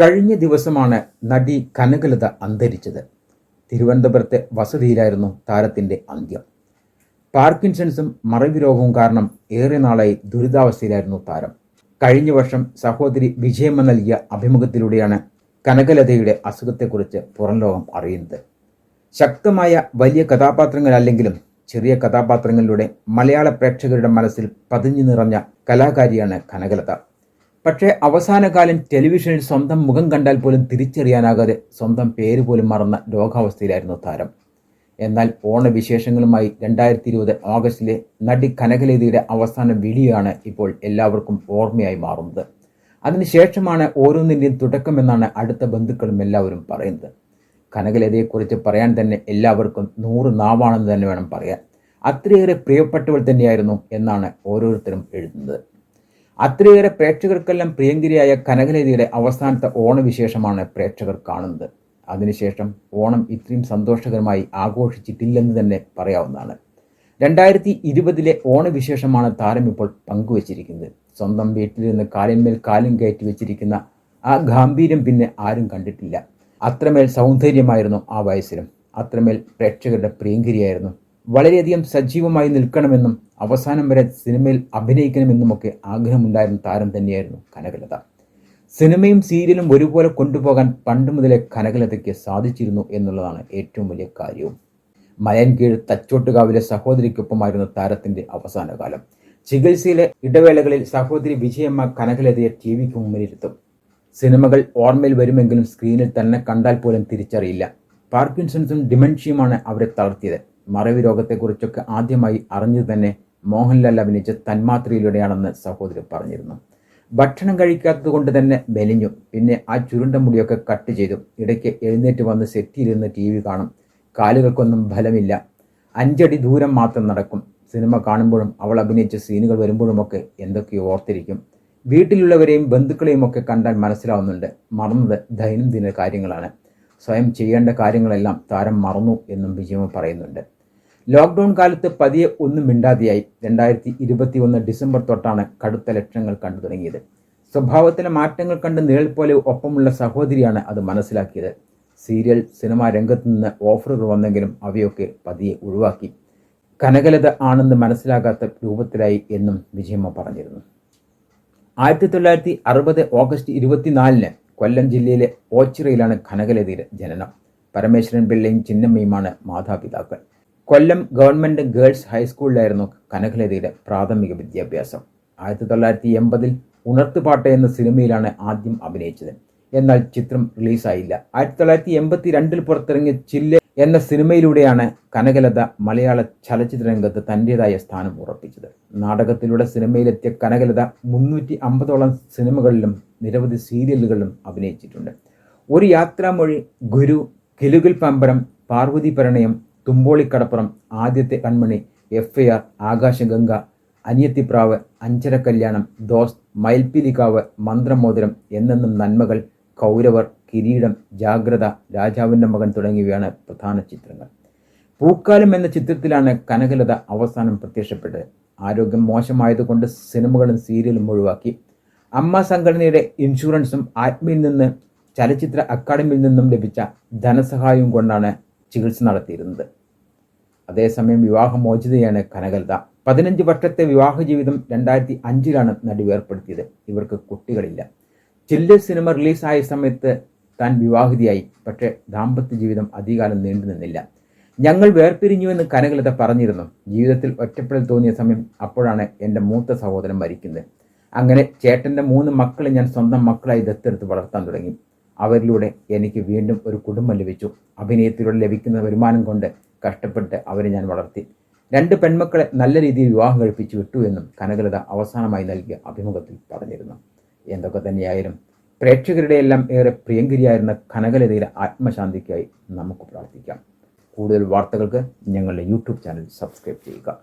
കഴിഞ്ഞ ദിവസമാണ് നടി കനകലത അന്തരിച്ചത്. തിരുവനന്തപുരത്തെ വസതിയിലായിരുന്നു താരത്തിന്റെ അന്ത്യം. പാർക്കിൻസൺസും മറവി രോഗവും കാരണം ഏറെ നാളായി ദുരിതാവസ്ഥയിലായിരുന്നു താരം. കഴിഞ്ഞ വർഷം സഹോദരി വിജയമ്മ നൽകിയ അഭിമുഖത്തിലൂടെയാണ് കനകലതയുടെ അസുഖത്തെക്കുറിച്ച് പുറം ലോകം അറിയുന്നത്. ശക്തമായ വലിയ കഥാപാത്രങ്ങളല്ലെങ്കിലും ചെറിയ കഥാപാത്രങ്ങളിലൂടെ മലയാള പ്രേക്ഷകരുടെ മനസ്സിൽ പതിഞ്ഞു നിറഞ്ഞ കലാകാരിയാണ് കനകലത. പക്ഷേ അവസാനകാലം ടെലിവിഷനിൽ സ്വന്തം മുഖം കണ്ടാൽ പോലും തിരിച്ചറിയാനാകാതെ സ്വന്തം പേര് പോലും മറന്ന രോഗാവസ്ഥയിലായിരുന്നു താരം. എന്നാൽ ഓണവിശേഷങ്ങളുമായി രണ്ടായിരത്തി ഇരുപത് ഓഗസ്റ്റിലെ നടി കനകലതയുടെ അവസാന വിളിയാണ് ഇപ്പോൾ എല്ലാവർക്കും ഓർമ്മയായി മാറുന്നത്. അതിനുശേഷമാണ് ഓരോന്നിന്റെയും തുടക്കമെന്നാണ് അടുത്ത ബന്ധുക്കളും എല്ലാവരും പറയുന്നത്. കനകലതയെക്കുറിച്ച് പറയാൻ തന്നെ എല്ലാവർക്കും നൂറ് നാവാണെന്ന് തന്നെ വേണം പറയാൻ. അത്രയേറെ പ്രിയപ്പെട്ടവൾ തന്നെയായിരുന്നു എന്നാണ് ഓരോരുത്തരും എഴുതുന്നത്. അത്രയേറെ പ്രേക്ഷകർക്കെല്ലാം പ്രിയങ്കരിയായ കനകലതയുടെ അവസാനത്തെ ഓണവിശേഷമാണ് പ്രേക്ഷകർ കാണുന്നത്. അതിനുശേഷം ഓണം ഇത്രയും സന്തോഷകരമായി ആഘോഷിച്ചിട്ടില്ലെന്ന് തന്നെ പറയാവുന്നതാണ്. രണ്ടായിരത്തി ഇരുപതിലെ ഓണവിശേഷമാണ് താരം ഇപ്പോൾ പങ്കുവച്ചിരിക്കുന്നത്. സ്വന്തം നിന്ന് കാലിന്മേൽ കാലും കയറ്റി വെച്ചിരിക്കുന്ന ആ ഗാംഭീര്യം പിന്നെ ആരും കണ്ടിട്ടില്ല. അത്രമേൽ സൗന്ദര്യമായിരുന്നു ആ വയസ്സിലും. അത്രമേൽ പ്രേക്ഷകരുടെ പ്രിയങ്കരിയായിരുന്നു വളരെയധികം സജീവമായി നിൽക്കണമെന്നും അവസാനം വരെ സിനിമയിൽ അഭിനയിക്കണമെന്നുമൊക്കെ ആഗ്രഹമുണ്ടായിരുന്ന താരം തന്നെയായിരുന്നു കനകലത. സിനിമയും സീരിയലും ഒരുപോലെ കൊണ്ടുപോകാൻ പണ്ട് മുതലേ കനകലതയ്ക്ക് സാധിച്ചിരുന്നു എന്നുള്ളതാണ് ഏറ്റവും വലിയ കാര്യവും. മയൻകീഴ് തച്ചോട്ടുകാവിലെ സഹോദരിക്കൊപ്പമായിരുന്നു താരത്തിന്റെ അവസാന കാലം ചികിത്സയിലെ ഇടവേളകളിൽ സഹോദരി വിജയമ്മ കനകലതയെ ടി വിക്ക് മുമ്പിലിരുത്തും. സിനിമകൾ ഓർമ്മയിൽ വരുമെങ്കിലും സ്ക്രീനിൽ തന്നെ കണ്ടാൽ പോലും തിരിച്ചറിയില്ല. പാർക്കിൻസൺസും ഡിമെൻഷ്യയുമാണ് അവരെ തളർത്തിയത്. മറവി രോഗത്തെക്കുറിച്ചൊക്കെ ആദ്യമായി അറിഞ്ഞത് തന്നെ മോഹൻലാൽ അഭിനയിച്ച തന്മാത്രയിലൂടെയാണെന്ന് സഹോദരി പറഞ്ഞിരുന്നു. ഭക്ഷണം കഴിക്കാത്തത് കൊണ്ട് തന്നെ മെലിഞ്ഞു. പിന്നെ ആ ചുരുണ്ട മുടിയൊക്കെ കട്ട് ചെയ്തു. ഇടയ്ക്ക് എഴുന്നേറ്റ് വന്ന് സെറ്റിലിരുന്ന് ടി വി കാണും. കാലുകൾക്കൊന്നും ഫലമില്ല. അഞ്ചടി ദൂരം മാത്രം നടക്കും. സിനിമ കാണുമ്പോഴും അവൾ അഭിനയിച്ച സീനുകൾ വരുമ്പോഴുമൊക്കെ എന്തൊക്കെയോ ഓർത്തിരിക്കും. വീട്ടിലുള്ളവരെയും ബന്ധുക്കളെയും ഒക്കെ കണ്ടാൽ മനസ്സിലാവുന്നുണ്ട്. മറന്നത് ദൈനംദിന കാര്യങ്ങളാണ്. സ്വയം ചെയ്യേണ്ട കാര്യങ്ങളെല്ലാം താരം മറന്നു എന്നും വിജയമ പറയുന്നുണ്ട്. ലോക്ക്ഡൗൺ കാലത്ത് പതിയെ ഒന്നും മിണ്ടാതെയായി രണ്ടായിരത്തി ഇരുപത്തി ഒന്ന് ഡിസംബർ തൊട്ടാണ് കടുത്ത ലക്ഷണങ്ങൾ കണ്ടു തുടങ്ങിയത്. സ്വഭാവത്തിലെ മാറ്റങ്ങൾ കണ്ട് നിഴൽ പോലെ ഒപ്പമുള്ള സഹോദരിയാണ് അത് മനസ്സിലാക്കിയത്. സീരിയൽ സിനിമാ രംഗത്തു നിന്ന് ഓഫറുകൾ വന്നെങ്കിലും അവയൊക്കെ പതിയെ ഒഴിവാക്കി. കനകലത ആണെന്ന് മനസ്സിലാകാത്ത രൂപത്തിലായി എന്നും വിജയമ്മ പറഞ്ഞിരുന്നു. ആയിരത്തി തൊള്ളായിരത്തി അറുപത് ഓഗസ്റ്റ് ഇരുപത്തിനാലിന് കൊല്ലം ജില്ലയിലെ ഓച്ചിറയിലാണ് കനകലതയുടെ ജനനം. പരമേശ്വരൻ പിള്ളയും ചിന്നമ്മയുമാണ് മാതാപിതാക്കൾ. കൊല്ലം ഗവൺമെന്റ് ഗേൾസ് ഹൈസ്കൂളിലായിരുന്നു കനകലതയുടെ പ്രാഥമിക വിദ്യാഭ്യാസം. ആയിരത്തി തൊള്ളായിരത്തി എൺപതിൽ ഉണർത്തുപാട്ട് എന്ന സിനിമയിലാണ് ആദ്യം അഭിനയിച്ചത്. എന്നാൽ ചിത്രം റിലീസായില്ല. ആയിരത്തി തൊള്ളായിരത്തി എൺപത്തി രണ്ടിൽ പുറത്തിറങ്ങിയ ചില്ല എന്ന സിനിമയിലൂടെയാണ് കനകലത മലയാള ചലച്ചിത്ര രംഗത്ത് തന്റെതായ സ്ഥാനം ഉറപ്പിച്ചത്. നാടകത്തിലൂടെ സിനിമയിലെത്തിയ കനകലത മുന്നൂറ്റി അമ്പതോളം സിനിമകളിലും നിരവധി സീരിയലുകളിലും അഭിനയിച്ചിട്ടുണ്ട്. ഒരു യാത്രാമൊഴി ഗുരു കിലുകിൽ പമ്പരം Parvathi Parinayam Thumbolikadappuram Aadyathe Kanmani F I R Akashaganga Aniyathipravu Anchara Kalyanam Dosth മയിൽപ്പിലിക്കാവ് മന്ത്രമോതിരം എന്നെന്നും നന്മകൾ കൗരവർ കിരീടം ജാഗ്രത രാജാവിന്റെ മകൻ തുടങ്ങിയവയാണ് പ്രധാന ചിത്രങ്ങൾ. പൂക്കാലം എന്ന ചിത്രത്തിലാണ് കനകലത അവസാനം പ്രത്യക്ഷപ്പെട്ടത്. ആരോഗ്യം മോശമായതുകൊണ്ട് സിനിമകളും സീരിയലും ഒഴിവാക്കി. അമ്മ സംഘടനയുടെ ഇൻഷുറൻസും ആത്മയിൽ നിന്ന് ചലച്ചിത്ര അക്കാദമിയിൽ നിന്നും ലഭിച്ച ധനസഹായവും കൊണ്ടാണ് ചികിത്സ നടത്തിയിരുന്നത്. അതേസമയം വിവാഹമോചിതയാണ് കനകലത. പതിനഞ്ച് വർഷത്തെ വിവാഹ ജീവിതം രണ്ടായിരത്തി അഞ്ചിലാണ് നടി വേർപ്പെടുത്തിയത്. ഇവർക്ക് കുട്ടികളില്ല. ചില്ല് സിനിമ റിലീസായ സമയത്ത് താൻ വിവാഹിതയായി. പക്ഷേ ദാമ്പത്യ ജീവിതം അധികാലം നീണ്ടു നിന്നില്ല. ഞങ്ങൾ വേർപിരിഞ്ഞുവെന്ന് കനകലത പറഞ്ഞിരുന്നു. ജീവിതത്തിൽ ഒറ്റപ്പെടൽ തോന്നിയ സമയം അപ്പോഴാണ് എന്റെ മൂത്ത സഹോദരൻ മരിക്കുന്നത്. അങ്ങനെ ചേട്ടന്റെ മൂന്ന് മക്കളെ ഞാൻ സ്വന്തം മക്കളായി ദത്തെടുത്ത് വളർത്താൻ തുടങ്ങി. അവരിലൂടെ എനിക്ക് വീണ്ടും ഒരു കുടുംബം ലഭിച്ചു. അഭിനയത്തിലൂടെ ലഭിക്കുന്ന വരുമാനം കൊണ്ട് കഷ്ടപ്പെട്ട് അവരെ ഞാൻ വളർത്തി. രണ്ട് പെൺമക്കളെ നല്ല രീതിയിൽ വിവാഹം കഴിപ്പിച്ചു വിട്ടു എന്നും കനകലത അവസാനമായി നൽകിയ അഭിമുഖത്തിൽ പറഞ്ഞിരുന്നു. എന്തൊക്കെ തന്നെയായാലും പ്രേക്ഷകരുടെ എല്ലാം ഏറെ പ്രിയങ്കരിയായിരുന്ന കനകലതയുടെ ആത്മശാന്തിക്കായി നമുക്ക് പ്രാർത്ഥിക്കാം. കൂടുതൽ വാർത്തകൾക്ക് ഞങ്ങളുടെ യൂട്യൂബ് ചാനൽ സബ്സ്ക്രൈബ് ചെയ്യുക.